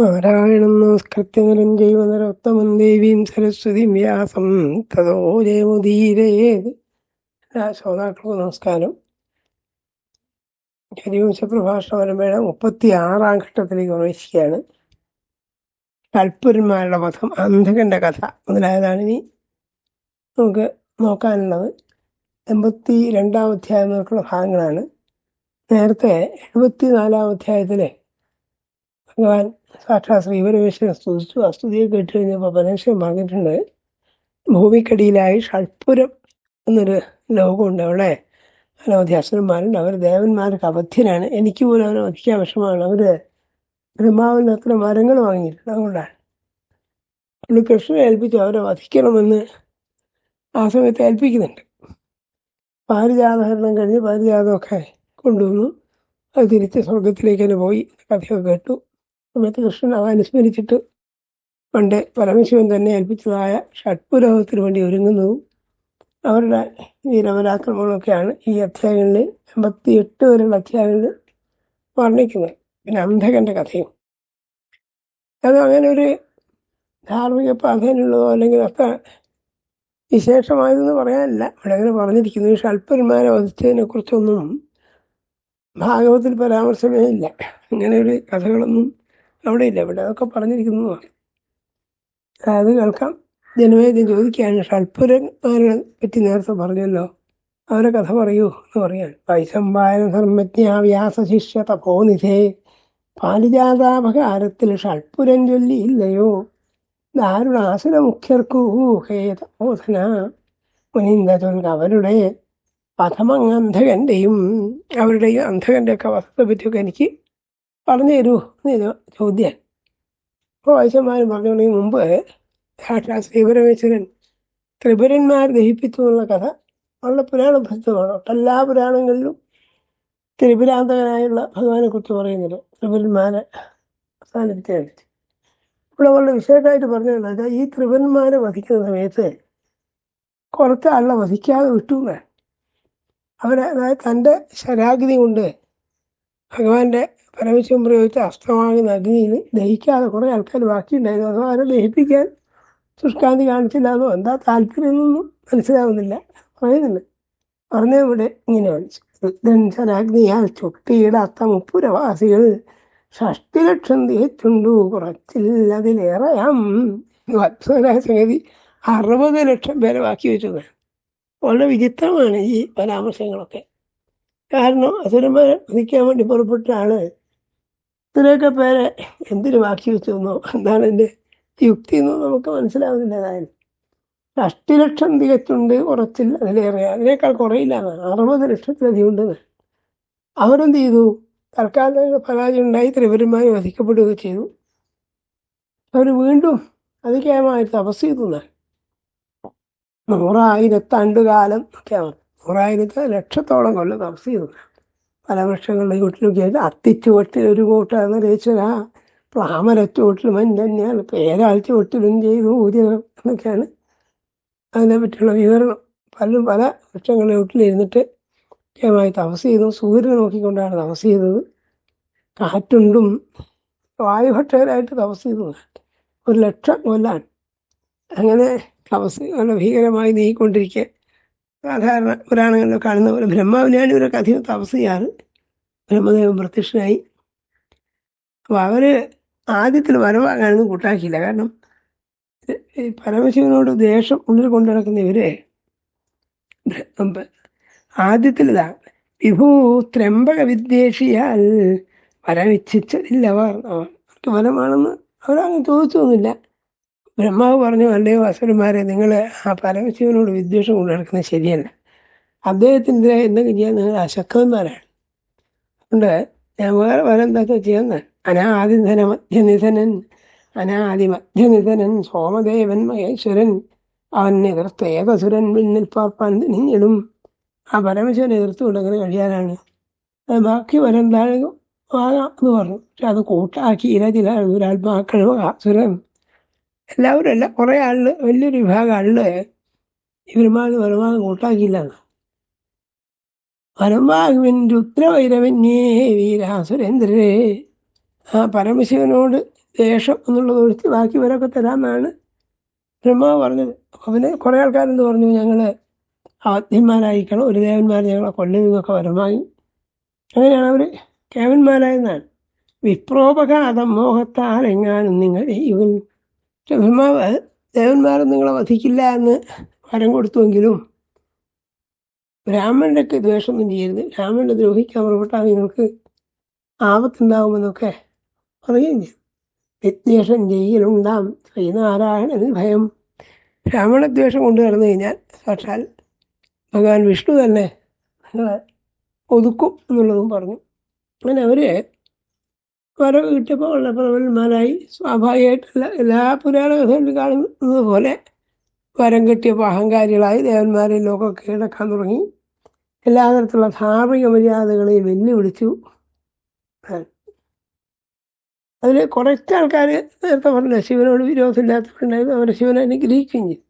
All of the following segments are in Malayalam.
നാരായണം നമസ്കൃത്യ നരം ജൈവനരോത്തമം ദേവീം സരസ്വതിം വ്യാസം. തതോ ജയമുദീരയേത് ശ്രോതാക്കൾക്ക് നമസ്കാരം. ഹരിവംശ പ്രഭാഷണ പരമ്പരയുടെ മുപ്പത്തി ആറാം ഘട്ടത്തിലേക്ക് പ്രവേശിക്കുകയാണ്. കൽപ്പുരന്മാരുടെ വധം അന്ധകന്റെ കഥ മുതലായതാണ് ഇനി നമുക്ക് നോക്കാനുള്ളത്. എൺപത്തി രണ്ടാം അധ്യായം മുതലുള്ള ഭാഗങ്ങളാണ്. നേരത്തെ എഴുപത്തി നാലാം അധ്യായത്തിലെ ഭഗവാൻ സാക്ഷാത് ശ്രീപരമേശ്വരൻ സ്തുതിച്ചു. ആ സ്തുതിയെ കേട്ട് കഴിഞ്ഞപ്പോൾ പരമേശ്വരൻ പറഞ്ഞിട്ടുണ്ട് ഭൂമിക്കടിയിലായി ഷഡ്പുരം എന്നൊരു ലോകമുണ്ട് അവിടെ. അനവധി അസുരന്മാരുണ്ട് അവർ ദേവന്മാർക്ക് അവധ്യനാണ് എനിക്ക് പോലും അവരെ വധിക്കാൻ വിഷമമാണ്. അവർ ബ്രഹ്മാവിന് അത്ര മരങ്ങൾ വാങ്ങിയിട്ടുണ്ട്. അതുകൊണ്ടാണ്. പുള്ളി കൃഷ്ണനെ ഏൽപ്പിച്ചു. അവരെ വധിക്കണമെന്ന് ആ സമയത്ത് ഏൽപ്പിക്കുന്നുണ്ട്. പാരിജാതഹരണം കഴിഞ്ഞ് പാരിജാതമൊക്കെ കൊണ്ടുവന്നു. അത് തിരിച്ച് സ്വർഗത്തിലേക്ക് തന്നെ പോയി. കഥയൊക്കെ കേട്ടു. സമയത്ത് കൃഷ്ണൻ അവ അനുസ്മരിച്ചിട്ട് പണ്ട് പരമശിവൻ തന്നെ ഏൽപ്പിച്ചതായ ഷഡ്പുരോഹത്തിന് വേണ്ടി ഒരുങ്ങുന്നതും അവരുടെ വീരപരാക്രമങ്ങളൊക്കെയാണ് ഈ അധ്യായങ്ങളിൽ എൺപത്തി എട്ട് വരെയുള്ള അധ്യായങ്ങളിൽ വർണിക്കുന്നത്. പിന്നെ അന്ധകന്റെ കഥയും. അത് അങ്ങനെ ഒരു ധാർമ്മിക പ്രാധാന്യമുള്ളതോ അല്ലെങ്കിൽ അത്ര വിശേഷമായതെന്ന് പറയാനില്ല. ഇവിടെ അങ്ങനെ പറഞ്ഞിരിക്കുന്നു. ഈ ഷൽപ്പന്മാരെ വധിച്ചതിനെ കുറിച്ചൊന്നും ഭാഗവത്തിൽ പരാമർശമേ ഇല്ല. അങ്ങനെ ഒരു കഥകളൊന്നും അവിടെ ഇല്ല ഇവിടെ അതൊക്കെ പറഞ്ഞിരിക്കുന്നതാണ് അത് കേൾക്കാം. ജനവേദ്യം ചോദിക്കുകയാണ് ഷൽപുരന്മാരെ പറ്റി നേരത്തെ പറഞ്ഞല്ലോ. അവരെ കഥ പറയൂ എന്ന് പറയാൻ. വൈശമ്പായന ധർമ്മജ്ഞ വ്യാസശിഷ്യ തപോനിധേ പാലിജാതാപകാരത്തിൽ ഷൽപ്പുരൻ ചൊല്ലിയില്ലയോ ദാരുണാസുര മുഖ്യർക്കൂ ഹേതബോധന മുനീന്ദ്രൻ അവരുടെ വധമങ്ങ് അവരുടെയും അന്ധകന്റെയൊക്കെ ഒക്കെ പറ്റിയൊക്കെ എനിക്ക് പറഞ്ഞു തരൂ എന്ന് ചോദ്യം. അപ്പോൾ വൈശ്യന്മാർ പറഞ്ഞുകൊണ്ടെങ്കിൽ മുമ്പ് സാക്ഷാ ശ്രീപരമേശ്വരൻ ത്രിപുരന്മാർ ദഹിപ്പിച്ചു എന്നുള്ള കഥ വളരെ പുരാണ പ്രസിദ്ധമാണ്. എല്ലാ പുരാണങ്ങളിലും ത്രിപുരാന്തകനായുള്ള ഭഗവാനെ കുറിച്ച് പറയുന്നത് ത്രിപുരന്മാരെ സാന്നിധ്യമായിട്ട് ഇവിടെ വളരെ വിശേഷമായിട്ട് പറഞ്ഞത് ഈ ത്രിപുരന്മാരെ വധിക്കുന്ന സമയത്ത് കുറച്ച് ആളെ വധിക്കാതെ വിട്ടു അവരെ അതായത് തന്റെ ശരാഗതി കൊണ്ട് ഭഗവാന്റെ പരമശിവൻ പ്രയോഗിച്ച അസ്ത്രമാകുന്ന അഗ്നിയിൽ ദഹിക്കാതെ കുറേ ആൾക്കാർ ബാക്കിയുണ്ടായിരുന്നു അതോ അവരെ ദഹിപ്പിക്കാൻ ശുഷ്കാന്തി കാണിച്ചില്ല അതോ എന്താ താല്പര്യമൊന്നും മനസ്സിലാവുന്നില്ല. പറയുന്നില്ല പറഞ്ഞ ഇവിടെ ഇങ്ങനെ ഇങ്ങനെയാണ് ശരാഗ്നിയാൽ ചുട്ടിയിടാത്ത മുപ്പുരവാസികൾ ഷഷ്ടി ലക്ഷം തികച്ചുണ്ടു കുറച്ചില്ലതിലേറെയാം അത്ഭുതമായ സംഗതി അറുപത് ലക്ഷം പേരെ ബാക്കി വെച്ചത് വളരെ വിചിത്രമാണ് ഈ പരാമർശങ്ങളൊക്കെ. കാരണം അസുരന്മാരെ വധിക്കാൻ വേണ്ടി പുറപ്പെട്ട ആൾ ഇത്രയൊക്കെ പേരെ എന്തിനു ബാക്കി വെച്ചു എന്നോ എന്താണ് എന്റെ യുക്തി എന്നോ നമുക്ക് മനസ്സിലാവുന്നില്ല അതായത് അഷ്ട ലക്ഷം തികച്ചുണ്ട് കുറച്ചില്ല അതിലേറെ. അതിനേക്കാൾ കുറയില്ല. അറുപത് ലക്ഷത്തിലധികം ഉണ്ടെന്ന് അവരെന്ത് ചെയ്തു? തൽക്കാലം പരാജയം ഉണ്ടായി. ത്രിപുരന്മാരെ വധിക്കപ്പെടുകയൊക്കെ ചെയ്തു. അവർ വീണ്ടും അതികേയമായി തപസ് ചെയ്തു എന്നാണ്. ഒക്കെ അവർ നൂറായിരത്തി ലക്ഷത്തോളം കൊല്ലം തപസ് ചെയ്തു പല വൃക്ഷങ്ങളുടെ ചുവട്ടിലൊക്കെ ആയിട്ട് അത്തിച്ചുവട്ടിൽ ഒരു കൂട്ടാണ് പ്ലാമരച്ചുവട്ടിൽ തന്നെയാണ് പേരാൾ ചുവട്ടിലും ചെയ്തു ഊരിനം എന്നൊക്കെയാണ് അതിനെ പറ്റിയുള്ള വിവരണം. പലരും പല വൃക്ഷങ്ങളുടെ ചുവട്ടിലിരുന്നിട്ട് കൃത്യമായി തപസ് ചെയ്തു സൂര്യനെ നോക്കിക്കൊണ്ടാണ് തപസ് ചെയ്തത് കാറ്റുണ്ടും വായുഭക്ഷകരായിട്ട് തപസ് ചെയ്തു ഒരു ലക്ഷം കൊല്ലാൻ അങ്ങനെ തപസ് നല്ല ഭീകരമായി നീങ്ങിക്കൊണ്ടിരിക്കുക. സാധാരണ പുരാണങ്ങളിൽ കാണുന്ന പോലെ ബ്രഹ്മാവിനാണ് ഇവരൊക്കെ അധികം തപസ് ചെയ്യാറ് ബ്രഹ്മദേവൻ പ്രത്യക്ഷനായി അപ്പോൾ അവർ ആദ്യത്തിൽ വരവാകാനൊന്നും കൂട്ടാക്കിയില്ല. കാരണം ഈ പരമശിവനോട് ദേഷ്യം ഉള്ളിൽ കൊണ്ടു നടക്കുന്ന ഇവരെ ആദ്യത്തിൽ ഇതാ വിഭൂ ത്രംബക വിദ്വേഷിയാൽ വരമിച്ഛിച്ചതില്ലവർ അവർക്ക് വരമാണെന്ന് അവരങ്ങനെ ചോദിച്ചൊന്നുമില്ല. ബ്രഹ്മാവ് പറഞ്ഞു അല്ലയോ അസുരന്മാരെ നിങ്ങൾ ആ പരമശിവനോട് വിദ്വേഷം കൊണ്ട് നടക്കുന്നത് ശരിയല്ല. അദ്ദേഹത്തിന്റെ എന്തെങ്കിലും ചെയ്യാൻ നിങ്ങൾ അശക്തന്മാരാണ്. അതുകൊണ്ട് ഞാൻ വേറെ വേറെ എന്താ ചെയ്യുന്ന? അനാദിധന മധ്യനിധനൻ അനാദി മധ്യനിധനൻ സോമദേവൻ മഹേശ്വരൻ അവൻ എതിർത്ത് ഏകസുരൻ മുന്നിൽ പാർപ്പാൻ നിങ്ങളും ആ പരമശിവനെ എതിർത്ത് അങ്ങനെ കഴിയാനാണ്. ബാക്കി വരെന്താണ് എന്ന് പറഞ്ഞു. പക്ഷെ അത് കൂട്ടാക്കിയില്ല ചില ആത്മാക്കൾ അസുരൻ എല്ലാവരും അല്ല കുറേ ആളിൽ വലിയൊരു വിഭാഗം ആളിൽ വരുമാനം വരുമാനം കൂട്ടാക്കിയില്ല പരമാകുവിൻ രുദ്രവൈരവന്യേ വീരാസുരേന്ദ്രേ ആ പരമശിവനോട് ദേഷം എന്നുള്ളത് ഒഴിച്ച് ബാക്കിവരൊക്കെ തരാമെന്നാണ് ബ്രഹ്മാവ് പറഞ്ഞത്. അപ്പോൾ പിന്നെ കുറേ ആൾക്കാരെന്ത് പറഞ്ഞു? ഞങ്ങൾ ആദ്യന്മാരായിരിക്കണം ഒരു ദേവന്മാർ ഞങ്ങളെ കൊല്ലുന്നതൊക്കെ വരമായി അങ്ങനെയാണ് അവർ കേവന്മാരായെന്നാണ് വിപ്രോപഘാതം മോഹത്താലെങ്ങാനും നിങ്ങൾ ഇവൻ ബ്രഹ്മാവ് ദേവന്മാരെ നിങ്ങളെ വധിക്കില്ല എന്ന് വരം കൊടുത്തുവെങ്കിലും ബ്രാഹ്മണരൊക്കെ ദ്വേഷമൊന്നും ചെയ്യരുത്. ബ്രാഹ്മണനെ ദ്രോഹിക്കാൻ പുറപ്പെട്ടാൽ നിങ്ങൾക്ക് ആപത്തുണ്ടാകുമെന്നൊക്കെ പറയുകയും ചെയ്തു വിദ്വേഷം ചെയ്യലുണ്ടാം ശ്രീനാരായണന് ഭയം. ബ്രാഹ്മണദ്വേഷം കൊണ്ടു നടന്നു കഴിഞ്ഞാൽ സാക്ഷാൽ ഭഗവാൻ വിഷ്ണു തന്നെ നിങ്ങളെ ഒതുക്കും എന്നുള്ളതും പറഞ്ഞു. അങ്ങനെ അവർ കിട്ടിയപ്പോൾ ഉള്ള പ്രബലന്മാരായി സ്വാഭാവികമായിട്ടുള്ള എല്ലാ പുരാണ കഥകളിലും കാണുന്നത് പോലെ വരം കിട്ടിയപ്പോൾ അഹങ്കാരികളായി ദേവന്മാരെ ലോകം കീഴടക്കാൻ തുടങ്ങി. എല്ലാ തരത്തിലുള്ള ധാർമ്മിക മര്യാദകളെയും വെല്ലുവിളിച്ചു. അതിൽ കുറച്ച് ആൾക്കാർ നേരത്തെ പറഞ്ഞ ശിവനോട് വിരോധമില്ലാത്തവരുണ്ടായിരുന്നു. അവരെ ശിവനെ അനുഗ്രഹിക്കുകയും ചെയ്തു.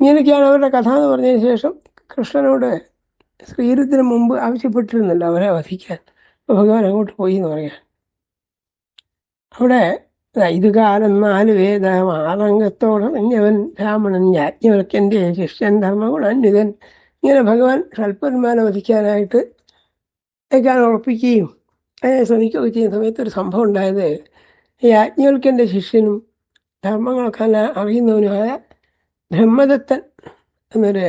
ഇങ്ങനെയൊക്കെയാണ് അവരുടെ കഥ എന്ന് പറഞ്ഞതിന് ശേഷം കൃഷ്ണനോട് ശ്രീരുദ്രന് മുമ്പ് ആവശ്യപ്പെട്ടിരുന്നല്ലോ അവരെ വധിക്കാൻ. ഭഗവാൻ അങ്ങോട്ട് പോയി എന്ന് പറയാം. അവിടെ ഇത് കാലം നാല് വേദ ആറംഗത്തോടറിഞ്ഞവൻ ബ്രാഹ്മണൻ യാജ്ഞവൽക്കന്റെ ശിഷ്യൻ ധർമ്മഗുണാന്വിതൻ ഇങ്ങനെ ഭഗവാൻ സൽപ്പന്മാരെ വധിക്കാനായിട്ട് അയക്കാൻ ഉറപ്പിക്കുകയും അതിനെ ശ്രമിക്കുകയൊക്കെ ചെയ്യുന്ന സമയത്ത് ഒരു സംഭവം ഉണ്ടായത് യാജ്ഞവൽക്കന്റെ ശിഷ്യനും ധർമ്മങ്ങളൊക്കെ അറിയുന്നവനുമായ ബ്രഹ്മദത്തൻ എന്നൊരു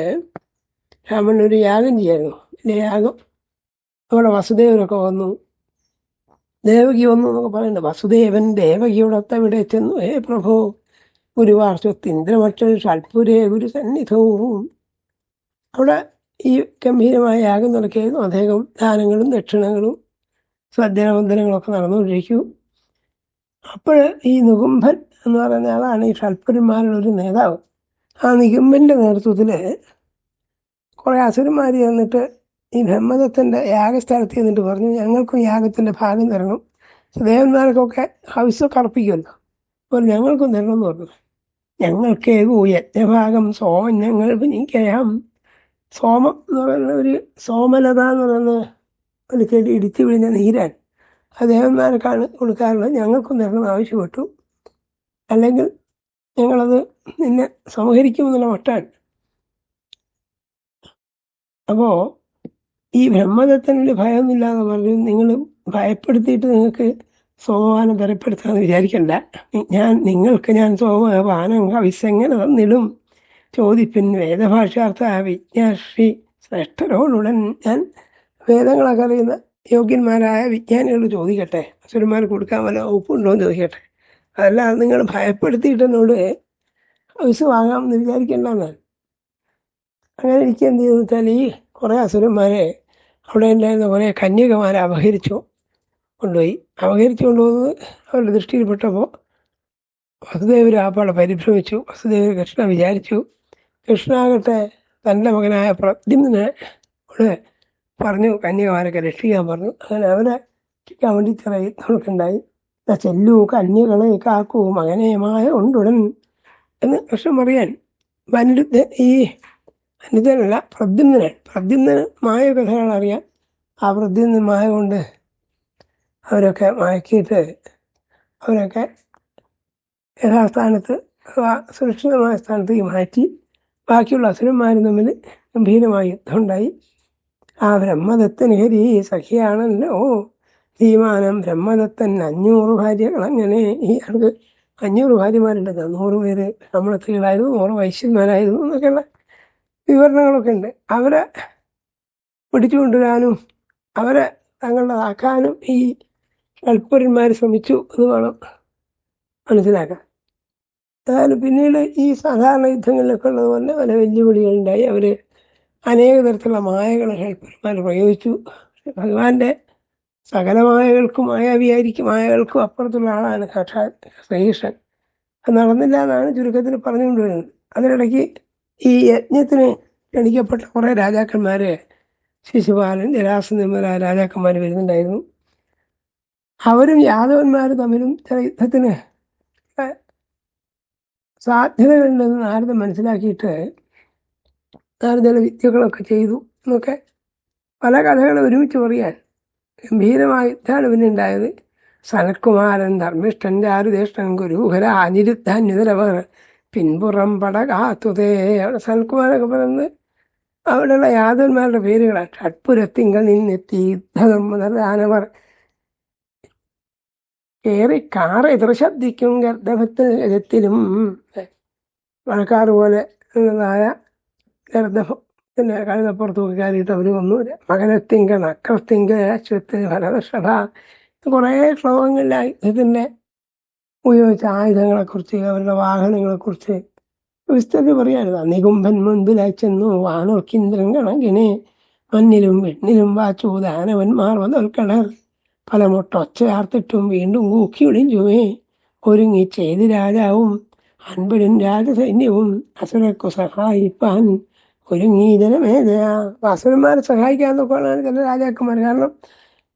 രാമൻ യാഗം ചെയ്യായിരുന്നു. വലിയ യാഗം അവിടെ വസുദേവനൊക്കെ വന്നു. ദേവകി വന്നു എന്നൊക്കെ പറയുന്നുണ്ട് വസുദേവൻ ദേവകിയോടൊത്ത ഇവിടെ ചെന്നു. ഹേ പ്രഭോ ഗുരുവാർശ്വത്ത് ഇന്ദ്രമക്ഷ ഷൽപുരേ ഗുരു സന്നിധവും. അവിടെ ഈ ഗംഭീരമായ യാഗം നടക്കുകയായിരുന്നു. അദ്ദേഹം ദാനങ്ങളും ദക്ഷിണങ്ങളും സജ്ജനവന്ദനങ്ങളൊക്കെ നടന്നുകൊണ്ടിരിക്കും. അപ്പോൾ ഈ നികുംഭൻ എന്ന് പറയുന്ന ആളാണ് ഈ ഷൽപുരന്മാരുടെ ഒരു നേതാവ്. ആ നികുംഭന്റെ നേതൃത്വത്തിൽ കുറേ അസുരന്മാർ ചെന്നിട്ട് ഈ ബ്രഹ്മദത്തന്റെ യാഗസ്ഥലത്ത് എന്നിട്ട് പറഞ്ഞു ഞങ്ങൾക്കും യാഗത്തിന്റെ ഭാഗം തരണം. ദേവന്മാർക്കൊക്കെ ആവശ്യമൊക്കെ അർപ്പിക്കുമല്ലോ അപ്പോൾ ഞങ്ങൾക്കും തരണം എന്ന് പറഞ്ഞു. ഞങ്ങൾക്ക് യജ്ഞഭാഗം സോമം ഞങ്ങൾ ഭനിക്കയാം സോമം എന്ന് പറയുന്ന ഒരു സോമലത എന്ന് പറയുന്ന ഒരു ചെടി ഇടിച്ചു വിഴിഞ്ഞ നീരാൻ ആ ദേവന്മാർക്കാണ് കൊടുക്കാറുള്ളത്. ഞങ്ങൾക്കും തരണം ആവശ്യപ്പെട്ടു. അല്ലെങ്കിൽ ഞങ്ങളത് നിന്നെ സംഹരിക്കുമെന്നുള്ള മട്ടാണ് അപ്പോൾ ഈ ബ്രഹ്മദത്തനോട് ഭയമൊന്നുമില്ല എന്ന് പറഞ്ഞു നിങ്ങൾ ഭയപ്പെടുത്തിയിട്ട് നിങ്ങൾക്ക് സോമപാനം തരപ്പെടുത്താന്ന് വിചാരിക്കണ്ട. ഞാൻ നിങ്ങൾക്ക് ഞാൻ സോമപാനം കവിസെങ്ങനെ തന്നിടും? ചോദിപ്പിൻ വേദഭാഷാർത്ഥ വിജ്ഞാശ്രീ ശ്രേഷ്ഠരോടുടൻ. ഞാൻ വേദങ്ങളൊക്കെ അറിയുന്ന യോഗ്യന്മാരായ വിജ്ഞാനികൾ ചോദിക്കട്ടെ. അസുരന്മാർ കൊടുക്കാൻ വല്ല ഒപ്പുണ്ടോ എന്ന് ചോദിക്കട്ടെ. അതല്ലാതെ നിങ്ങൾ ഭയപ്പെടുത്തിയിട്ട് എന്നോട് ഹൗസ് വാങ്ങാമെന്ന് വിചാരിക്കേണ്ടെന്നാണ്. അങ്ങനെ എനിക്ക് എന്ത് ചെയ്തു വെച്ചാൽ ഈ കുറേ അസുരന്മാരെ അവിടെ ഉണ്ടായിരുന്ന കുറേ കന്യകമാരെ അപഹരിച്ചു കൊണ്ടുപോയി. അപഹരിച്ചു കൊണ്ടുപോകുന്നത് അവരുടെ ദൃഷ്ടിയിൽപ്പെട്ടപ്പോൾ വസുദേവർ ആപ്പാടെ പരിഭ്രമിച്ചു. വസുദേവർ കൃഷ്ണ വിചാരിച്ചു. കൃഷ്ണാകട്ടെ തന്റെ മകനായ പ്രദ്യുമ്നെ ഇവിടെ പറഞ്ഞു കന്യകമാരൊക്കെ രക്ഷിക്കാൻ പറഞ്ഞു. അങ്ങനെ അവരെ രക്ഷിക്കാൻ വേണ്ടി യത്നങ്ങൾക്കുണ്ടായി "ദാ ചെല്ലു കന്യകളെ കാക്കൂ മകനേമായ ഉണ്ടുടൻ എന്ന് കൃഷ്ണൻ പറയാൻ. വനിരുദ്ധ ഈ വനിതനല്ല പ്രദ്യുമ്നാണ് പ്രദ്യുമ്നന് മായ കഥകൾ അറിയാം. ആ പ്രദ്യുമ്നൻ മായ കൊണ്ട് അവരൊക്കെ മയക്കിയിട്ട് അവരൊക്കെ യഥാസ്ഥാനത്ത് സുരക്ഷിതമായ സ്ഥാനത്തേക്ക് മാറ്റി. ബാക്കിയുള്ള അസുരന്മാരും തമ്മിൽ ഗംഭീരമായ യുദ്ധമുണ്ടായി. ആ ബ്രഹ്മദത്തന് ഹരി സഖിയാണല്ലോ. ധീമാനം ബ്രഹ്മദത്തൻ അഞ്ഞൂറ് ഭാര്യകൾ അങ്ങനെ ഈ ആൾക്ക് അഞ്ഞൂറ് ഭാര്യമാരുണ്ട്. നൂറ് പേര് ബ്രാഹ്മണത്തിലായിരുന്നു നൂറ് വൈശ്യന്മാരായിരുന്നു എന്നൊക്കെയുള്ള വിവരണങ്ങളൊക്കെ ഉണ്ട്. അവരെ പിടിച്ചു കൊണ്ടുവരാനും അവരെ തങ്ങളുടേതാക്കാനും ഈ കൽപ്പുരന്മാർ ശ്രമിച്ചു എന്ന് വേണം മനസ്സിലാക്കാൻ. ഏതായാലും പിന്നീട് ഈ സാധാരണ യുദ്ധങ്ങളിലൊക്കെ ഉള്ളതുപോലെ പല വെല്ലുവിളികളുണ്ടായി. അവർ അനേക തരത്തിലുള്ള മായകൾ ഹെൽപ്പർമാർ പ്രയോഗിച്ചു. ഭഗവാന്റെ സകല മായകൾക്കും മായാവിയായിരിക്കും. മായകൾക്കും അപ്പുറത്തുള്ള ആളാണ് സാക്ഷാൽ ശ്രീകൃഷ്ണൻ. അത് നടന്നില്ല എന്നാണ് ചുരുക്കത്തിൽ പറഞ്ഞുകൊണ്ടുവരുന്നത്. അതിനിടയ്ക്ക് ഈ യജ്ഞത്തിന് ക്ഷണിക്കപ്പെട്ട കുറെ രാജാക്കന്മാർ ശിശുപാലൻ മുതലായ രാജാക്കന്മാർ വരുന്നുണ്ടായിരുന്നു. അവരും യാദവന്മാരും തമ്മിലും ചില യുദ്ധത്തിന് സാധ്യതകളുണ്ടെന്ന് നാരദ മനസ്സിലാക്കിയിട്ട് നാരദ വിദ്യകളൊക്കെ ചെയ്തു എന്നൊക്കെ പല കഥകളും ഒരുമിച്ച് പറയാൻ ഗംഭീരമായ യുദ്ധമാണ് പിന്നെ ഉണ്ടായത്. സനൽകുമാരൻ ധർമ്മിഷ്ഠൻ ചാരുദേഷ്ടൻ ഗുരുഹര അനിരുദ്ധാന്യുതരവർ പിൻപുറം പട കാത്തുതേ അവിടെ സനൽകുമാരൊക്കെ പറയുന്നത് അവിടെയുള്ള യാദവന്മാരുടെ പേരുകളാണ്. ഷഡ്പുരത്തിങ്കൾ നിന്നെത്തി യുദ്ധധർമ്മദാനവർ ഏറെ കാറ് എതിർശബ്ദിക്കും ഗർദ്ധഭത്തിലും മഴക്കാറ് പോലെ ഉള്ളതായ ഗർദ്ധഭത്തിന്റെ കഴുതപ്പുറത്ത് കയറിയിട്ട് അവർ വന്നു. മകനത്തിങ്കൾ അക്രത്തിങ്കൾ അശ്വത്തിൽ ഭരതഷഭ കുറേ ശ്ലോകങ്ങളിലായി. ഇതിന്റെ ഉപയോഗിച്ച ആയുധങ്ങളെക്കുറിച്ച് അവരുടെ വാഹനങ്ങളെക്കുറിച്ച്. വിസ്തൃതി പറയാനില്ല നികുംഭൻ മുൻപിലായി ചെന്നു. വാനോർക്കിന്ദ്രൻ കണക്കിനെ മണ്ണിലും വെണ്ണിലും വാച്ചു. ദാനവന്മാർ വന്നൽക്കടർ പല മുട്ടൊച്ചയാർത്തിട്ടും വീണ്ടും കൂക്കി ഒളിഞ്ചുവേ ഒരുങ്ങി ചെയ്ത് രാജാവും അൻപഴും രാജസൈന്യവും. അസുരക്കു സഹായിപ്പാൻ ഒരുങ്ങി ജനമേജയ അസുരന്മാരെ സഹായിക്കാന്നൊക്കെയാണ് ചില രാജാക്കന്മാർ. കാരണം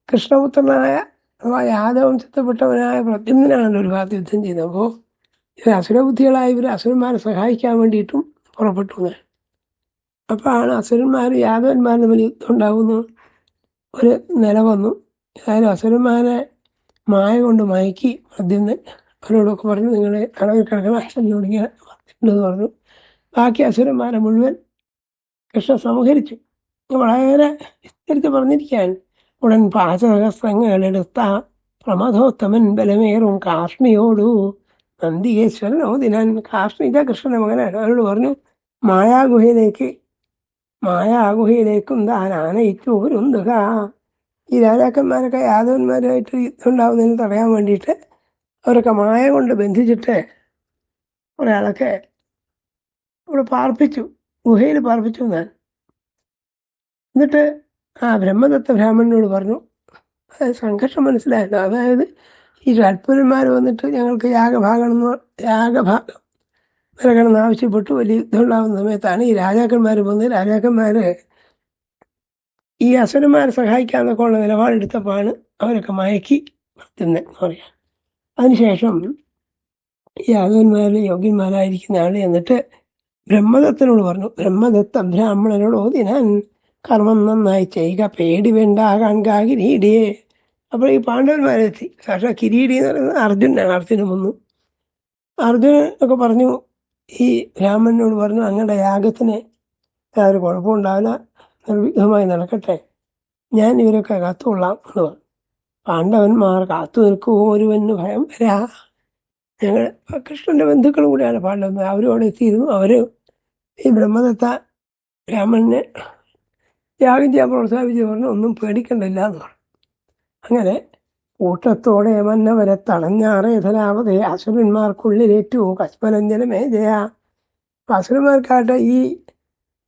കൃഷ്ണപുത്രനായ അഥവാ യാദവംശത്തിൽപ്പെട്ടവനായ പ്രദ്യുമ്നാണ് ഒരു ഭാഗത്ത് യുദ്ധം ചെയ്യുന്നത്. അപ്പോൾ ഇവർ അസുരബുദ്ധികളായ ഇവർ അസുരന്മാരെ സഹായിക്കാൻ വേണ്ടിയിട്ടും പുറപ്പെട്ടു എന്ന്. അപ്പോഴാണ് അസുരന്മാർ യാദവന്മാർ തമ്മിൽ യുദ്ധം ഉണ്ടാകുന്നു ഒരു നില വന്നു. ഏതായാലും അസുരന്മാരെ മായ കൊണ്ട് മയക്കി പ്രദ്യുമ്നൻ അവരോടൊക്കെ പറഞ്ഞു നിങ്ങൾ കടവിൽ കിടക്കണം എന്നോട് തുടങ്ങിയ വന്നിട്ടുണ്ടെന്ന് പറഞ്ഞു. ബാക്കി അസുരന്മാരെ മുഴുവൻ കൃഷ്ണ സംഹരിച്ചു വളരെ വിസ്തരിച്ച് പറഞ്ഞിരിക്കുകയാണ്. ഉടൻ പാചകസ്ത്രങ്ങളെടുത്ത പ്രമഥോത്തമൻ ബലമേറും കാഷ്മിയോടു നന്ദികേശ്വരൻ ഓതിനാൻ കാഷ്മിക കൃഷ്ണൻ മകനാണ് അവരോട് പറഞ്ഞു മായാഗുഹയിലേക്ക് മായാഗുഹയിലേക്കും താൻ ആനയിച്ചു ഒരുന്തുക ഈ രാജാക്കന്മാരൊക്കെ യാദവന്മാരുമായിട്ട് യുദ്ധം ഉണ്ടാവുന്നതിന് തടയാൻ വേണ്ടിയിട്ട് അവരൊക്കെ മായ കൊണ്ട് ബന്ധിച്ചിട്ട് ഒരാളൊക്കെ ഇവിടെ പാർപ്പിച്ചു ഗുഹയിൽ പാർപ്പിച്ചു ഞാൻ എന്നിട്ട് ആ ബ്രഹ്മദത്ത ബ്രാഹ്മണനോട് പറഞ്ഞു അതായത് സംഘർഷം മനസ്സിലായല്ലോ. അതായത് ഈ അൽപ്പന്മാർ വന്നിട്ട് ഞങ്ങൾക്ക് യാഗഭാഗം യാഗഭാഗം നൽകണമെന്ന് ആവശ്യപ്പെട്ടു. വലിയ യുദ്ധമുണ്ടാകുന്ന സമയത്താണ് ഈ രാജാക്കന്മാർ വന്ന് രാജാക്കന്മാർ ഈ അസുരന്മാരെ സഹായിക്കാന്നൊക്കെ ഉള്ള നിലപാടെടുത്തപ്പോഴാണ് അവരൊക്കെ മയക്കി നിർത്തുന്നത് പറയാം. അതിനുശേഷം ഈ യാദവന്മാരിൽ യോഗ്യന്മാരായിരിക്കുന്ന ആൾ എന്നിട്ട് ബ്രഹ്മദത്തനോട് പറഞ്ഞു ബ്രഹ്മദത്ത ബ്രാഹ്മണനോട് ഓതിനാൻ കർമ്മം നന്നായി ചെയ്യുക. പേടി വേണ്ട കൺകാ കിരീടിയെ അപ്പോൾ ഈ പാണ്ഡവന്മാരെത്തി. സാക്ഷാ കിരീടി എന്ന് പറയുന്നത് അർജുനാണ് അർജുനൻ വന്നു. അർജുനൻ ഒക്കെ പറഞ്ഞു ഈ രാമനോട് പറഞ്ഞു അങ്ങയുടെ യാഗത്തിന് ഒരു കുഴപ്പമുണ്ടാവില്ല നിർവിഘ്നമായി നടക്കട്ടെ. ഞാൻ ഇവരൊക്കെ കാത്തുകൊള്ളാം എന്ന് പറഞ്ഞു. പാണ്ഡവന്മാർ കാത്തു നിൽക്കുമോ ഒരുവന് ഭയം വരാ. ഞങ്ങൾ കൃഷ്ണന്റെ ബന്ധുക്കളും കൂടിയാണ് പാണ്ഡവന്മാർ. അവരും അവിടെ എത്തിയിരുന്നു. അവർ ഈ ബ്രഹ്മദത്ത ബ്രാഹ്മണനെ യാഗം ചെയ്യാൻ പ്രോത്സാഹിപ്പിച്ച് പറഞ്ഞു ഒന്നും പേടിക്കണ്ടില്ല എന്ന് പറഞ്ഞു. അങ്ങനെ കൂട്ടത്തോടെ മന്നവരെ തടഞ്ഞാറേതലാവതെ അസുരന്മാർക്കുള്ളിലേറ്റു കശ്മലഞ്ജനമേ ജയ അപ്പൊ അസുരന്മാർക്കാട്ടെ ഈ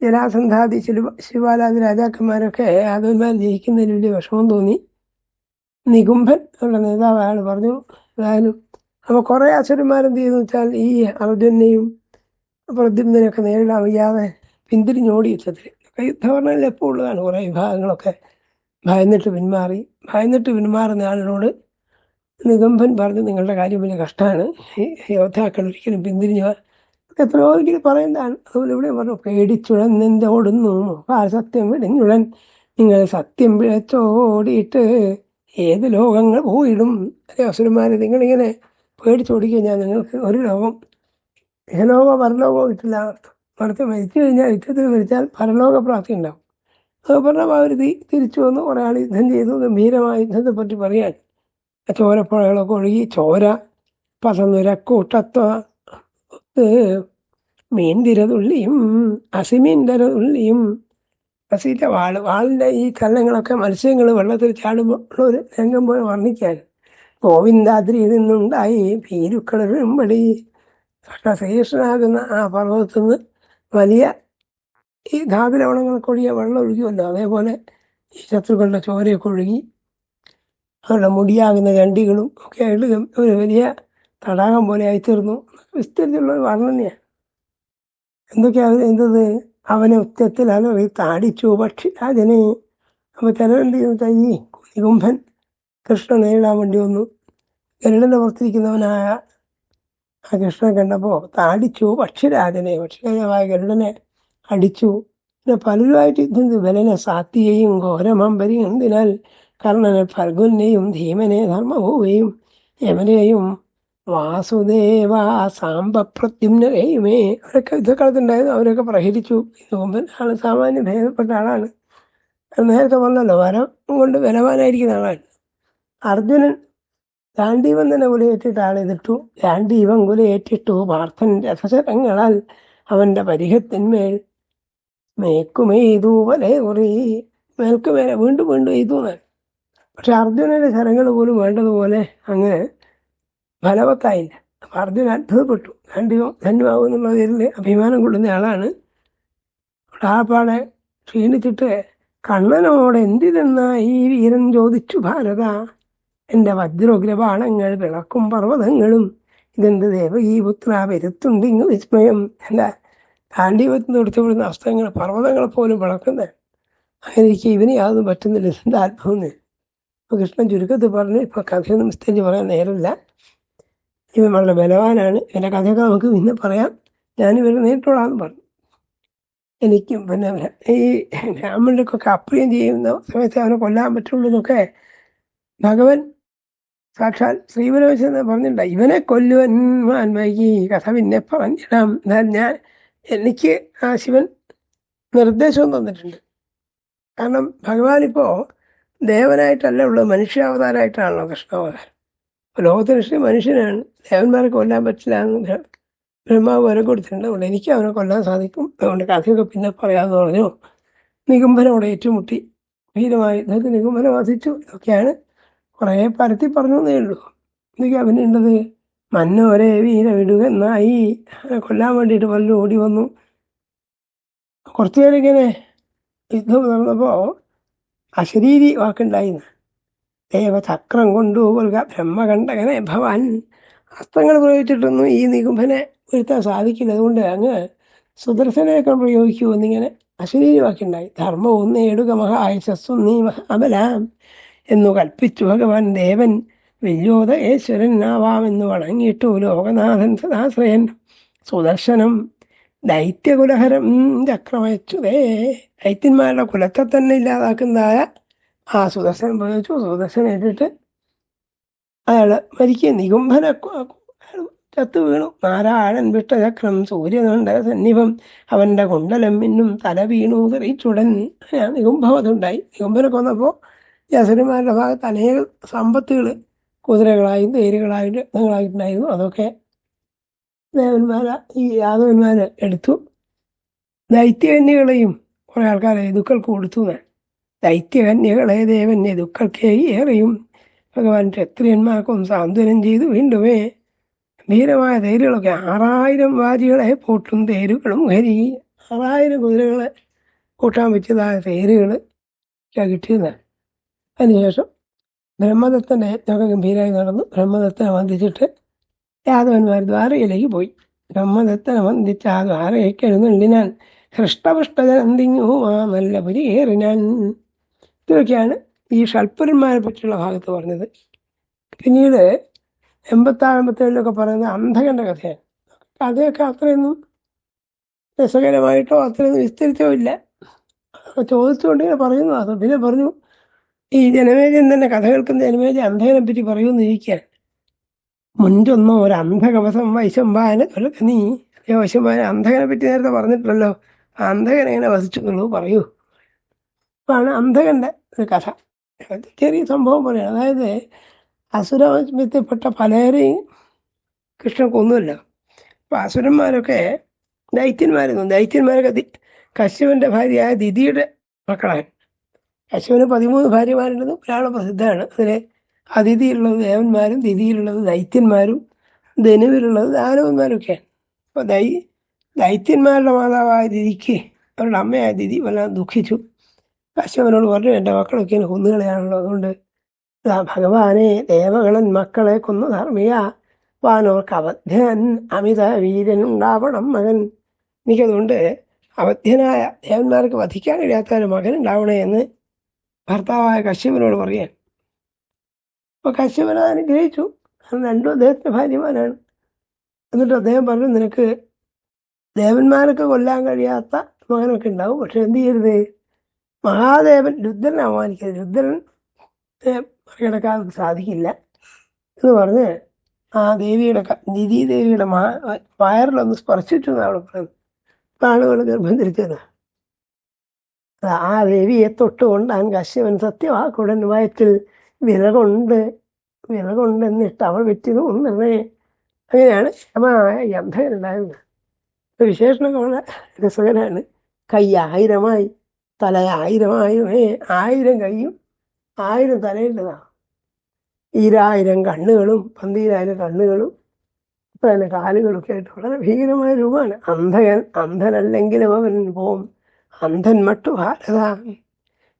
ജലാസന്ധാതി ശിലു ശിവാലാദി രാജാക്കന്മാരൊക്കെ യാദവന്മാർ ജയിക്കുന്നതിൽ വലിയ വിഷമം തോന്നി. നികുംഭൻ ഉള്ള നേതാവ് അയാൾ പറഞ്ഞു ഏതായാലും അപ്പോൾ കുറേ അസുരന്മാരെന്ത് ചെയ്യുന്നു വെച്ചാൽ ഈ അർജുനെയും പ്രദ്യുമ്നനെയൊക്കെ നേരിടാൻ വയ്യാതെ പിന്തിരിഞ്ഞോടി യുദ്ധത്തിൽ യുദ്ധവർണയിൽ എപ്പോൾ ഉള്ളതാണ് കുറേ വിഭാഗങ്ങളൊക്കെ ഭയന്നിട്ട് പിന്മാറി. ഭയന്നിട്ട് പിന്മാറുന്ന ആളിനോട് നിഗംഭൻ പറഞ്ഞു നിങ്ങളുടെ കാര്യം വലിയ കഷ്ടമാണ്. യോദ്ധാക്കൾ ഒരിക്കലും പിന്തിരിഞ്ഞു എത്രയോ ഒരിക്കൽ പറയുന്നതാണ്. അതുപോലെ ഇവിടെ പറഞ്ഞു പേടിച്ചുഴന്നെന്തോടുന്നു ആ സത്യം വെടിഞ്ഞുഴൻ നിങ്ങൾ സത്യം പിഴച്ചോടിയിട്ട് ഏത് ലോകങ്ങൾ പോയിടും അതേ അസുരന്മാരെ നിങ്ങളിങ്ങനെ പേടിച്ചോടിക്കുക ഞാൻ നിങ്ങൾക്ക് ഒരു ലോകം ഇഹലോകോ പരലോകോ കിട്ടില്ല. മറിച്ച് മരിച്ചു കഴിഞ്ഞാൽ യുദ്ധത്തിൽ മരിച്ചാൽ പരലോകപ്രാപ്തി ഉണ്ടാവും. അവർ തിരിച്ചു വന്ന് ആൾ യുദ്ധം ചെയ്തു. ഗംഭീരമായ യുദ്ധത്തെ പറ്റി പറയാൻ. ചോരപ്പുഴകളൊക്കെ ഒഴുകി ചോര പതന്നുര കൂട്ടത്വ മീൻതിരതുള്ളിയും അസിമീൻതരതുള്ളിയും അസീറ്റ വാൾ വാളിന്റെ ഈ കല്ലങ്ങളൊക്കെ മത്സ്യങ്ങൾ വെള്ളത്തിൽ ചാടുമ്പോൾ ഉള്ള ഒരു രംഗം പോലെ വർണിക്കാൻ. ഗോവിന്ദാദ്രിയിൽ നിന്നുണ്ടായി ഭീരുക്കളുമ്പടി ശ്രീകൃഷ്ണനാകുന്ന ആ പർവതത്തിൽ നിന്ന് വലിയ ഈ ധാതുലവണങ്ങളൊക്കെ ഒഴിയ വെള്ളം ഒഴുകിയല്ലോ അതേപോലെ ഈ ശത്രുക്കളുടെ ചോരയൊക്കെ ഒഴുകി അവരുടെ മുടിയാകുന്ന ചണ്ടികളും ഒക്കെ ആയിട്ട് ഒരു വലിയ തടാകം പോലെ ആയിത്തീർന്നു. വിസ്തരിച്ചുള്ള ഒരു വർണനയാണ് എന്തൊക്കെയാണ് എന്തത്? അവനെ ഉച്ചത്തിൽ അലറി താടിച്ചു പക്ഷി. അതിനെ അപ്പോൾ ചിലരെന്ത് ചെയ്യുന്നു ഈ നികുംഭൻ കൃഷ്ണ നേരിടാൻ വേണ്ടി വന്നു. ഗരുഡനെ പുറത്തിരിക്കുന്നവനായ ആ കൃഷ്ണനെ കണ്ടപ്പോൾ താടിച്ചു പക്ഷിരാജനെ പക്ഷിരാജാവായ ഗരുഡനെ അടിച്ചു. പിന്നെ പലരുമായിട്ട് യുദ്ധം ബലനെ സാത്തിയെയും ഘോരമമ്പരിയും എന്തിനാൽ കർണനെ ഫർഗുനെയും ധീമനെ ധർമ്മഭൂവയും യമനെയും വാസുദേവ സാമ്പപ്രത്യുമ്നയുമേ അവരൊക്കെ യുദ്ധക്കാലത്തുണ്ടായിരുന്നു അവരൊക്കെ പ്രഹരിച്ചു. ആൾ സാമാന്യം ഭേദപ്പെട്ട ആളാണ്. നേരത്തെ പറഞ്ഞല്ലോ വരം കൊണ്ട് ബലവാനായിരിക്കുന്ന ആളാണ്. അർജുനൻ ഗാന്ധീവൻ തന്നെ കുലയേറ്റിട്ട് ആളെതിട്ടു ഗാന്ധീവൻ കുലയേറ്റിട്ടു പാർത്ഥൻ രഥശരങ്ങളാൽ അവന്റെ പരിഹത്തിന്മേൽ മേക്കുമെയ്തു വലേ കുറി മേൽക്കുമേലെ വീണ്ടും വീണ്ടും എയ്തു എന്നാണ് പക്ഷെ അർജുനന്റെ ശരങ്ങൾ പോലും വേണ്ടതുപോലെ അങ്ങ് ഫലവത്തായില്ല. അപ്പം അർജുനൻ അത്ഭുതപ്പെട്ടു. ധന്യമാവും എന്നുള്ള പേരിൽ അഭിമാനം കൊള്ളുന്ന ആളാണ്. ആപ്പാടെ ക്ഷീണിച്ചിട്ട് കണ്ണനോട് എന്തിനെന്നാ ഈ വീരൻ ചോദിച്ചു ഭാരത? എന്റെ വജ്രോഗ്രബാണങ്ങൾ വിളക്കും പർവതങ്ങളും. ഇതെന്ത് ദേവകീ പുത്ര വരുത്തുണ്ടിങ് വിസ്മയം. എന്താ ഗാന്ധീവത്തിന് തൊടുത്തപ്പെടുന്ന അസ്ത്രങ്ങൾ പർവതങ്ങൾ പോലും വിളക്കുന്നത് അങ്ങനെ ഇരിക്കെ ഇവന് യാതൊന്നും പറ്റുന്നില്ല. എന്താ അത്ഭുതം? അപ്പൊ കൃഷ്ണൻ ചുരുക്കത്തിൽ പറഞ്ഞ് ഇപ്പൊ കഥയൊന്നും വിസ്തരിച്ച് പറയാൻ നേരമില്ല. ഇവൻ വളരെ ബലവാനാണ്. എന്റെ കഥയൊക്കെ നമുക്ക് പിന്നെ പറയാം. ഞാൻ ഇവരെ നേരിട്ടോളാന്ന് പറഞ്ഞു. എനിക്കും പിന്നെ ഈ ബ്രാഹ്മണർക്കൊക്കെ അപ്രിയം ചെയ്യുന്ന സമയത്ത് അവനെ കൊല്ലാൻ പറ്റുള്ളൂ എന്നൊക്കെ ഭഗവൻ സാക്ഷാൽ ശ്രീപരമേശ്വരൻ പറഞ്ഞിട്ടുണ്ട് ഇവനെ കൊല്ലുവൻ വാൻമൈകി കഥ പിന്നെ പറഞ്ഞിടാം. എന്നാൽ ഞാൻ എനിക്ക് ആ ശിവൻ നിർദ്ദേശവും തന്നിട്ടുണ്ട്. കാരണം ഭഗവാൻ ഇപ്പോൾ ദേവനായിട്ടല്ല ഉള്ളത് മനുഷ്യാവതാരമായിട്ടാണല്ലോ കൃഷ്ണാവതാരം. ലോകത്തിന് ശ്രീ മനുഷ്യനാണ് ദേവന്മാരെ കൊല്ലാൻ പറ്റില്ല എന്ന് ബ്ര- ബ്രഹ്മാവ് വരെ കൊടുത്തിട്ടുണ്ട്. അതുകൊണ്ട് എനിക്ക് അവനെ കൊല്ലാൻ സാധിക്കും. അതുകൊണ്ട് കഥയൊക്കെ പിന്നെ പറയാമെന്ന് പറഞ്ഞു. നികുംഭനോട് ഏറ്റുമുട്ടി. ഭീരമായി യുദ്ധത്തിൽ നികുംഭനം വസിച്ചു ഇതൊക്കെയാണ് കുറേ പരത്തി പറഞ്ഞു എന്നേ ഉള്ളൂ എനിക്ക് അവനുണ്ടത് മന്നോരെ വീര വിടുക എന്നായി കൊല്ലാൻ വേണ്ടിയിട്ട് പലരും ഓടി വന്നു. കുറച്ചു നേരം ഇങ്ങനെ യുദ്ധം നടന്നപ്പോൾ അശരീരി വാക്കുണ്ടായിന്ന്. ദേവചക്രം കൊണ്ടു കൊൽക ബ്രഹ്മകണ്ഠകനെ ഭവാൻ. അസ്ത്രങ്ങൾ പ്രയോഗിച്ചിട്ടൊന്നും ഈ നികുംഭനെ വീഴ്ത്താൻ സാധിക്കില്ല. അതുകൊണ്ട് അങ്ങ് സുദർശനയൊക്കെ പ്രയോഗിക്കൂ എന്നിങ്ങനെ അശരീരി വാക്കുണ്ടായി. ധർമ്മവും നേടുക മഹായശസ്സും നീ മഹാബലാം. എന്നു കൽപ്പിച്ചു ഭഗവാൻ ദേവൻ. വില്യോദ ഈശ്വരൻ ആവാമെന്ന് വണങ്ങിയിട്ടു ലോകനാഥൻ സദാശ്രയൻ. സുദർശനം. ദൈത്യകുലഹരം ചക്രമയച്ചുതേ ദൈത്യന്മാരുടെ കുലത്തെ തന്നെ ഇല്ലാതാക്കുന്നതായ ആ സുദർശനം പ്രയോഗിച്ചു. സുദർശനം ഇട്ടിട്ട് അയാൾ മരിക്കുക നികുംഭന ചത്തു വീണു. നാരായണൻ വിട്ട ചക്രം സൂര്യനുണ്ട് സന്നിഭം. അവന്റെ കുണ്ടലം മിന്നും തല വീണു. തെറിച്ചുടൻ. നികുംഭവതുണ്ടായി നികുംഭനെ ഈ അസുരന്മാരുടെ ഭാഗത്ത് അനേക സമ്പത്തുകൾ കുതിരകളായും തേരുകളായും രത്നങ്ങളായിട്ടുണ്ടായിരുന്നു. അതൊക്കെ ദേവന്മാര ഈ യാദവന്മാർ എടുത്തു. ദൈത്യകന്യകളെയും കുറെ ആൾക്കാരെ ദുക്കൾക്ക് കൊടുത്തു. എന്നാണ് ദൈത്യകന്യകളെ ദേവന്യ ദുക്കൾക്കേ ഏറെയും ഭഗവാൻ ക്ഷത്രിയന്മാർക്കും സാന്ത്വനം ചെയ്തു. വീണ്ടുമേ ധീരമായ തേരുകളൊക്കെ ആറായിരം വാരികളെ പൂട്ടും തേരുകളും ഹരി ആറായിരം കുതിരകളെ കൂട്ടാൻ പറ്റിയതായ തേരുകൾ കിട്ടിയത്. അതിനുശേഷം ബ്രഹ്മദത്തന്റെ യജ്ഞമൊക്കെ ഗംഭീരമായി നടന്നു. ബ്രഹ്മദത്തനെ വന്ദിച്ചിട്ട് യാദവന്മാർ ദ്വാരകയിലേക്ക് പോയി. ബ്രഹ്മദത്തനെ വന്ദിച്ച ആ ദ്വാരകയ്ക്ക് എഴുന്നള്ളിനാൻ ഹൃഷ്ടപുഷ്ടജനന്തിങ്ങു ആ നല്ല പുരി ഏറി ഞാൻ ഇതൊക്കെയാണ് ഈ ഷൽപ്പുരന്മാരെ പറ്റിയുള്ള ഭാഗത്ത് പറഞ്ഞത്. പിന്നീട് എൺപത്താറ് എൺപത്തേഴിലൊക്കെ പറയുന്നത് അന്ധകന്റെ കഥയാണ്. കഥയൊക്കെ അത്രയൊന്നും രസകരമായിട്ടോ അത്രയൊന്നും വിസ്തരിച്ചോ ഇല്ല. ചോദിച്ചുകൊണ്ട് ഇങ്ങനെ പറയുന്നു. അത് പിന്നെ പറഞ്ഞു. ഈ ജനമേജൻ തന്നെ കഥ കേൾക്കുന്ന ജനമേജൻ അന്ധകനെ പറ്റി പറയുമെന്നിരിക്കാൻ മുൻചൊന്നോ ഒരു അന്ധകവസം വൈശംബാന് നീ. അയ്യോ വൈശംബാന്? അന്ധകനെ പറ്റി നേരത്തെ പറഞ്ഞിട്ടുണ്ടല്ലോ അന്ധകൻ എങ്ങനെ വസിച്ചു എന്നുള്ളത് പറയൂ. അപ്പാണ് അന്ധകന്റെ ഒരു കഥ. ചെറിയ സംഭവം പറയാണ് അതായത് അസുരവംശത്തിൽപ്പെട്ട പലരെയും കൃഷ്ണൻ കൊന്നുമില്ല അപ്പൊ അസുരന്മാരൊക്കെ ദൈത്യന്മാരുന്നു. ദൈത്യന്മാരൊക്കെ കശ്യപന്റെ ഭാര്യയായ ദിതിയുടെ മക്കളാണ്. കശ്യപന് പതിമൂന്ന് ഭാര്യമാരുണ്ടെന്ന് പുരാണം പ്രസിദ്ധമാണ്. അതിലെ അതിഥിയിലുള്ളത് ദേവന്മാരും ദിതിയിലുള്ളത് ദൈത്യന്മാരും ധനുവിലുള്ളത് ദാനവന്മാരൊക്കെയാണ്. അപ്പോൾ ദൈ ദൈത്യന്മാരുടെ മാതാവായ ദിതിക്ക് അവരുടെ അമ്മയായ ദിതി വല്ലാതെ ദുഃഖിച്ചു. കശ്യപനോട് പറഞ്ഞു എന്റെ മക്കളൊക്കെ എനിക്ക് കൊന്നുകളയാണല്ലോ. അതുകൊണ്ട് ഭഗവാനെ ദേവകളൻ മക്കളെ കൊന്നു ധർമ്മിയ. വാനോർക്ക് അവധ്യൻ അമിത വീരൻ ഉണ്ടാവണം മകൻ. എനിക്കതുകൊണ്ട് അവധ്യനായ ദേവന്മാർക്ക് വധിക്കാൻ കഴിയാത്ത ഒരു മകൻ ഉണ്ടാവണേ എന്ന് ഭർത്താവായ കശ്യപനോട് പറയാൻ. അപ്പൊ കശ്യപൻ അനുഗ്രഹിച്ചു. കാരണം രണ്ടും അദ്ദേഹത്തിന്റെ ഭാര്യമാരാണ്. എന്നിട്ട് അദ്ദേഹം പറഞ്ഞു നിനക്ക് ദേവന്മാരൊക്കെ കൊല്ലാൻ കഴിയാത്ത മകനൊക്കെ ഉണ്ടാവും. പക്ഷെ എന്ത് ചെയ്യരുത്? മഹാദേവൻ രുദ്രനെ അവമാനിക്കരുത് രുദ്രൻ മറികടക്കാൻ സാധിക്കില്ല. എന്ന് പറഞ്ഞ് ആ ദേവിയുടെ നിധി ദേവിയുടെ മാ വയറിലൊന്ന് സ്പർശിച്ചു എന്നാണ് അവിടെ പറയുന്നത്. ആളുകൾ ഗർഭം ധരിച്ചത്. ആ ദേവിയെ തൊട്ടുകൊണ്ടാൻ കശ്യപൻ സത്യവാക്കുടൻ വയറ്റിൽ വില കൊണ്ട് വില കൊണ്ടെന്നിട്ട് അവൾ വെറ്റി ഒന്നേ അങ്ങനെയാണ് ഒരു വിശേഷണമൊക്കെ വളരെ രസകരമാണ് കൈ ആയിരമായി തല ആയിരമായിരുന്നേ. ആയിരം കൈയും ആയിരം തലയുള്ളതാണ് ഈരായിരം കണ്ണുകളും പന്തീരായിരം കണ്ണുകളും ഇപ്പം തന്നെ കാലുകളൊക്കെ ആയിട്ട് വളരെ ഭീകരമായ രൂപമാണ്. അന്ധകൻ അന്ധനല്ലെങ്കിലും അവൻ പോവും. അന്ധൻ മട്ടു ഭാരത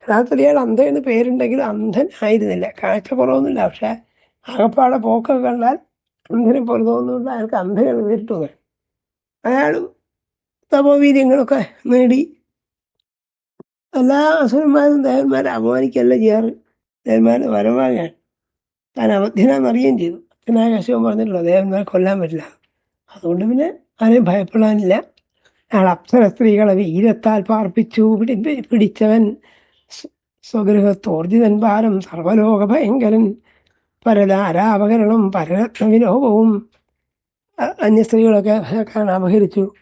യഥാർത്ഥത്തിൽ ഇയാൾ അന്ധ എന്ന് പേരുണ്ടെങ്കിൽ അന്ധൻ ആയിരുന്നില്ല. കാഴ്ച കുറവൊന്നുമില്ല പക്ഷേ അകപ്പാടെ പോക്കൊക്കെ കണ്ടാൽ അന്ധനെ പോലെ തോന്നുന്നുണ്ട് അയാൾക്ക് അന്ധകൾ നേരിട്ടു അയാളും തപോവീര്യങ്ങളൊക്കെ നേടി. എല്ലാ അസുരന്മാരും ദേവന്മാരെ അപമാനിക്കല്ല ചെയ്യാറ്. ദേവന്മാരെ വരം വാങ്ങാൻ. താൻ അവധ്യനാന്നറിയുകയും ചെയ്തു. അച്ഛനായ കശ്യപൻ പറഞ്ഞിട്ടുള്ളൂ ദേവന്മാരെ കൊല്ലാൻ പറ്റില്ല. അതുകൊണ്ട് പിന്നെ ആരെയും ഭയപ്പെടാനില്ല. അയാൾ അപ്സര സ്ത്രീകളെ വീരത്താൽ പാർപ്പിച്ചു. പിടി പിടിച്ചവൻ സ്വ- സ്വഗൃഹത്തോർജിതൻ ഭാരം സർവലോക ഭയങ്കരൻ പരതാരാപകരണം പരരത്ന വിലോപവും അന്യ സ്ത്രീകളൊക്കെ കാരണം അപഹരിച്ചു.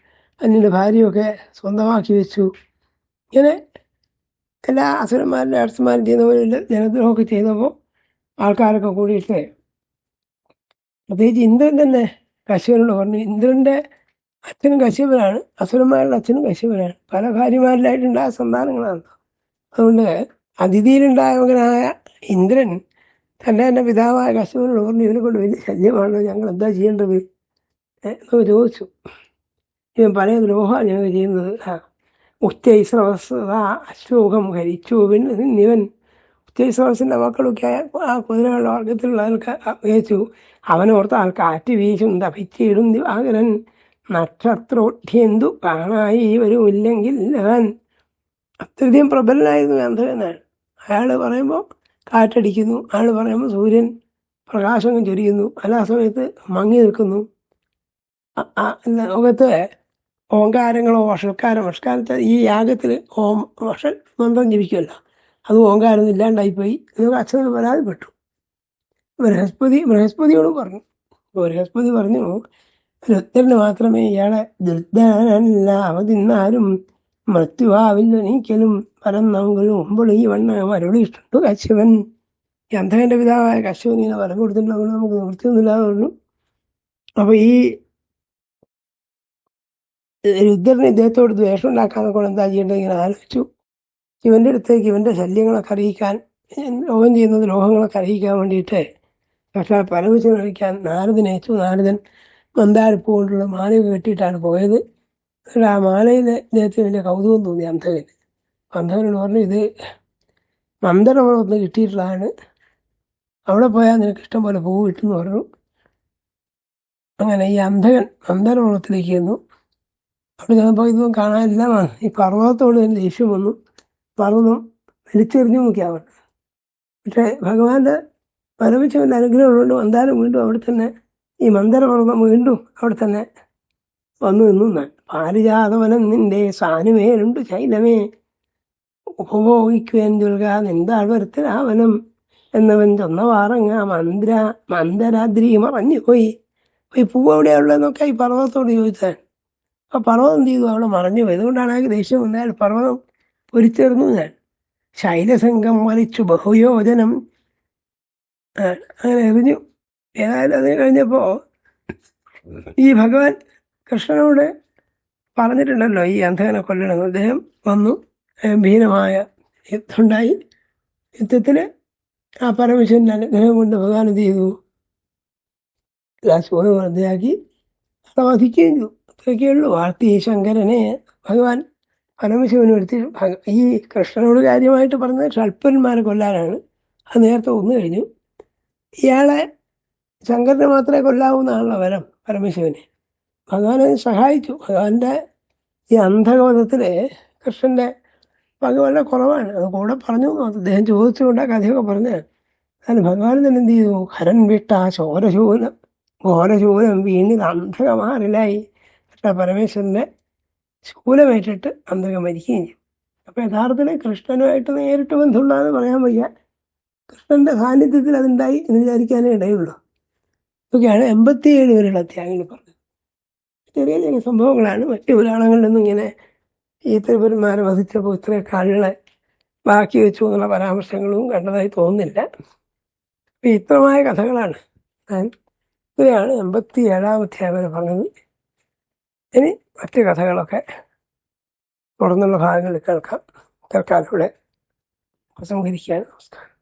അന്യന്റെ ഭാര്യയൊക്കെ സ്വന്തമാക്കി വെച്ചു. ഇങ്ങനെ എല്ലാ അസുരന്മാരുടെ അർത്ഥന്മാരും ചെയ്യുന്ന പോലെ ജനദ്രോഹമൊക്കെ ചെയ്തപ്പോൾ ആൾക്കാരൊക്കെ കൂടിയിട്ട് പ്രത്യേകിച്ച് ഇന്ദ്രൻ തന്നെ കശ്യപനോട് പറഞ്ഞു ഇന്ദ്രന്റെ അച്ഛനും കശ്യപനാണ് അസുരന്മാരുടെ അച്ഛനും കശ്യപനാണ് പല ഭാര്യമാരിലായിട്ടുണ്ടായ സന്താനങ്ങളാണ്. അതുകൊണ്ട് അതിഥിയിലുണ്ടായ മകനായ ഇന്ദ്രൻ തന്നെ തന്നെ പിതാവായ കശ്യപനോട് പറഞ്ഞു ഇവനെ കൊണ്ട് വലിയ ശല്യമാണല്ലോ. ഞങ്ങൾ എന്താ ചെയ്യേണ്ടത്? എന്ന് ചോദിച്ചു. ഇവൻ പല ദ്രോഹമാണ് ഞങ്ങൾ ചെയ്യുന്നത്. ഉച്ചൈസ്രവസ് അശോകം ഹരിച്ചു. ഇവൻ ഉച്ചൈസ്രവസിന്റെ മക്കളൊക്കെ ആ കുതിരകളുടെ വർഗത്തിലുള്ളവർക്ക് അപേക്ഷിച്ചു അവനോർത്ത് ആൾ വീശും തപിച്ചിടും ദിവാകരൻ നക്ഷത്രോഠ്യന്തു കാണായി വരുമില്ലെങ്കിൽ അവൻ അത്യധികം പ്രബലനായിരുന്നു അന്ധകനാണ് അയാൾ പറയുമ്പോൾ കാറ്റടിക്കുന്നു. അയാൾ പറയുമ്പോൾ സൂര്യൻ പ്രകാശം ചൊരിയുന്നു. അല്ല സമയത്ത് മങ്ങി നിൽക്കുന്നു. ലോകത്ത് ഓങ്കാരങ്ങളോ വഷൽക്കാരം വഷൽക്കാരത്തെ ഈ യാഗത്തിൽ ഓം വഷൽ മന്ത്രം ജപിക്കുമല്ലോ അത് ഓങ്കാരം ഇല്ലാണ്ടായിപ്പോയി. എന്നൊക്കെ അച്ഛനോട് പരാതിപ്പെട്ടു. ബൃഹസ്പതി ബൃഹസ്പതിയോട് പറഞ്ഞു. ബൃഹസ്പതി പറഞ്ഞു രുദ്രന് മാത്രമേ ഇയാളെ ദുർദ്ധനല്ല അവതിന്നാലും മൃത്യുവാവില്ലൊരിക്കലും പരന്നെങ്കിലും മുമ്പ് ഈ വണ്ണ മരുളിയിട്ടുണ്ട് കശ്യപൻ ഈ അന്ധകന്റെ പിതാവായ കശ്യപൻ ഇങ്ങനെ വരം കൊടുത്തിട്ടുണ്ട് അതുകൊണ്ട് നമുക്ക് നിവൃത്തിയൊന്നുമില്ലാതെ അപ്പൊ ഈ രുദ്രന് ഇദ്ദേഹത്തോട് ദ്വേഷം ഉണ്ടാക്കാതെ കൊണ്ട് എന്താ ചെയ്യേണ്ടത് ഇങ്ങനെ ആലോചിച്ചു. ഇവന്റെ അടുത്തേക്ക് ഇവന്റെ ശല്യങ്ങളൊക്കെ അറിയിക്കാൻ ലോകം ചെയ്യുന്നത് ലോകങ്ങളൊക്കെ അറിയിക്കാൻ വേണ്ടിയിട്ട് പക്ഷേ പരമശിവൻ അറിയിക്കാൻ നാരദനെ അയച്ചു നാരദൻ മന്ദാരപ്പൂ കൊണ്ടുള്ള മാലയൊക്കെ കെട്ടിയിട്ടാണ് പോയത്. എന്നിട്ട് ആ മാലയിൽ ഇദ്ദേഹത്തിന് വലിയ കൗതുകം തോന്നി അന്ധകന്. അന്ധകനോട് പറഞ്ഞു ഇത് മന്ദരമുളത്ത് കിട്ടിയിട്ടുള്ളതാണ്. അവിടെ പോയാൽ നിനക്ക് ഇഷ്ടം പോലെ പൂ കിട്ടുമെന്ന് പറഞ്ഞു. അങ്ങനെ ഈ അന്ധകൻ മന്ദരമുളത്തിലേക്ക് ചെന്നു. അവിടെ ചെന്നപ്പോൾ ഇതൊന്നും കാണാനില്ല. മ- ഈ പർവതത്തോട് തന്നെ ദേഷ്യം വന്നു. പർവതം വലിച്ചെറിഞ്ഞു നോക്കിയാവൻ പക്ഷേ ഭഗവാന്റെ പരമശിവന്റെ അനുഗ്രഹം ഉള്ളതുകൊണ്ട് മന്ദാരം വീണ്ടും അവിടെ തന്നെ ഈ മന്ദരപർവതം വീണ്ടും അവിടെ തന്നെ വന്നു നിന്നു. ഞാൻ പാരിജാതവനം നിന്റെ സാനുമേലുണ്ട് ശൈലമേ. ഉപഭോഗിക്കുവാൻ ചൊൽക നിന്താഴ്വരത്തിലാവനം എന്നവൻ ചൊന്നവാറങ്ങ മന്ദ്ര മന്ദരാദ്രി മറഞ്ഞു പോയി. ഈ പൂവ് എവിടെയാ ഉള്ളതെന്നൊക്കെ ഈ പർവതത്തോട് ചോദിച്ചാൽ. ആ പർവതം ചെയ്തു? അവിടെ മറഞ്ഞു പോയി. അതുകൊണ്ടാണ് ആ ദേഷ്യം വന്നാൽ പർവതം പൊരിച്ചേർന്നു ഞാൻ ശൈലസംഘം വലിച്ചു ബഹുയോജനം. അങ്ങനെ എറിഞ്ഞു. ഏതായാലും അത് കഴിഞ്ഞപ്പോ ഈ ഭഗവാൻ കൃഷ്ണനോട് പറഞ്ഞിട്ടുണ്ടല്ലോ ഈ അന്ധകനെ കൊല്ലണം. അദ്ദേഹം വന്നു ഭീനമായ യുദ്ധമുണ്ടായി യുദ്ധത്തിൽ ആ പരമശിവന്റെ അനുഗ്രഹം കൊണ്ട് ഭഗവാൻ എന്ത് ചെയ്തു? രാജോട് വൃദ്ധയാക്കി വധിക്കുകയും ചെയ്തു. അത്രയൊക്കെയുള്ളൂ വാർത്തി ശങ്കരനെ ഭഗവാൻ പരമശിവനും എടുത്ത് ഈ കൃഷ്ണനോട് കാര്യമായിട്ട് പറഞ്ഞത് ഷൽപ്പന്മാരെ കൊല്ലാനാണ്. അത് നേരത്തെ ഒന്നു കഴിഞ്ഞു. ഇയാളെ ശങ്കരനെ മാത്രമേ കൊല്ലാവുന്നതാണല്ലോ വരം പരമശിവനെ. ഭഗവാനെ സഹായിച്ചു. ഭഗവാന്റെ ഈ അന്ധകോധത്തിൽ കൃഷ്ണന്റെ പങ്ക് വളരെ കുറവാണ്. അത് കൂടെ പറഞ്ഞു. അദ്ദേഹം ചോദിച്ചുകൊണ്ട് ആ കഥയൊക്കെ പറഞ്ഞു. അതിന് ഭഗവാൻ തന്നെ എന്ത് ചെയ്തു? ഹരൻ വിട്ട ശോരശൂലം ഘോരശൂലം വീണിൽ അന്ധകമാറിലായി. കൃഷ്ണ പരമേശ്വരന്റെ ശൂലമേറ്റിട്ട് അന്ധകം മരിക്കുകയും ചെയ്തു. അപ്പൊ യഥാർത്ഥത്തിൽ കൃഷ്ണനുമായിട്ട് നേരിട്ട് ബന്ധമുള്ളതെന്ന് പറയാൻ വയ്യ. കൃഷ്ണന്റെ സാന്നിധ്യത്തിൽ അതുണ്ടായി എന്ന് വിചാരിക്കാനേ ഇടയുള്ളൂ. ഇതൊക്കെയാണ് എൺപത്തിയേഴ് വരെയുള്ള അധ്യായങ്ങൾ പറഞ്ഞത്. ചെറിയ ചെറിയ സംഭവങ്ങളാണ്. മറ്റു പുരാണങ്ങളിൽ നിന്നും ഇങ്ങനെ ഈ തിരുപുരന്മാരെ വധിച്ചപ്പോൾ ഇത്രയൊക്കെ ആളുകളെ ബാക്കി വെച്ചു എന്നുള്ള പരാമർശങ്ങളും കണ്ടതായി തോന്നുന്നില്ല. അപ്പം ഇത്രമായ കഥകളാണ് ഞാൻ ഇവയാണ് എൺപത്തി ഏഴാം അധ്യായം വരെ പറഞ്ഞത്. ഇനി മറ്റു കഥകളൊക്കെ തുടർന്നുള്ള ഭാഗങ്ങളിൽ കേൾക്കാം. കേൾക്കാനൂടെ പ്രസംഹരിക്കാൻ നമസ്കാരം.